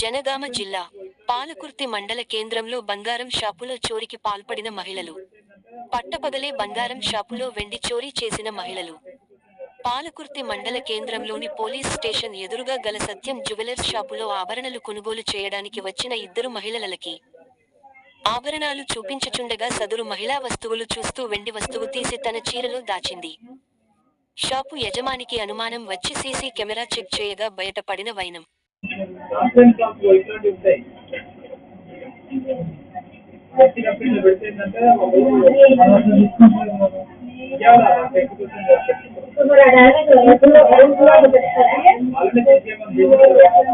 జనగామ జిల్లా పాలకుర్తి మండల కేంద్రంలో బంగారం షాపులో చోరికి పాల్పడిన మహిళలు. పట్టపగలే బంగారం షాపులో వెండి చోరీ చేసిన మహిళలు. పాలకుర్తి మండల కేంద్రంలోని పోలీస్ స్టేషన్ ఎదురుగా గల సత్యం జ్యువెలర్స్ షాపులో ఆభరణలు కొనుగోలు చేయడానికి వచ్చిన ఇద్దరు మహిళలకి ఆభరణాలు చూపించుచుండగా సదురు మహిళా వస్తువులు చూస్తూ వెండి వస్తువు తీసి తన చీరలో దాచింది. షాపు యజమానికి అనుమానం వచ్చి సీసీ కెమెరా చెక్ చేయగా బయటపడిన వైనం. కాన్ఫరెన్స్ క్లాస్ లో ఇట్లాంటివి ఉంటాయి వచ్చినప్పుడు ఇలా పెడితే ఏంటంటే ఒకరు మనం తీసుకుంటున్నాము. ఇవాళ execution చేస్తారు. వాళ్ళని చేసేయమని చెప్పారు.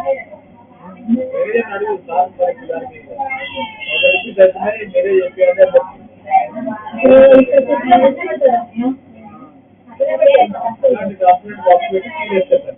మీరే అడుగు సార్ సార్ దానికి ఒకరికి దర్శనమే మీరే చెప్పారు ఇలాంటి డాక్యుమెంట్ బాక్స్ పెట్టి సీల్ చేస్తారు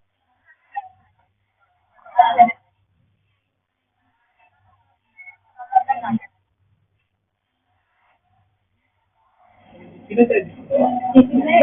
कितने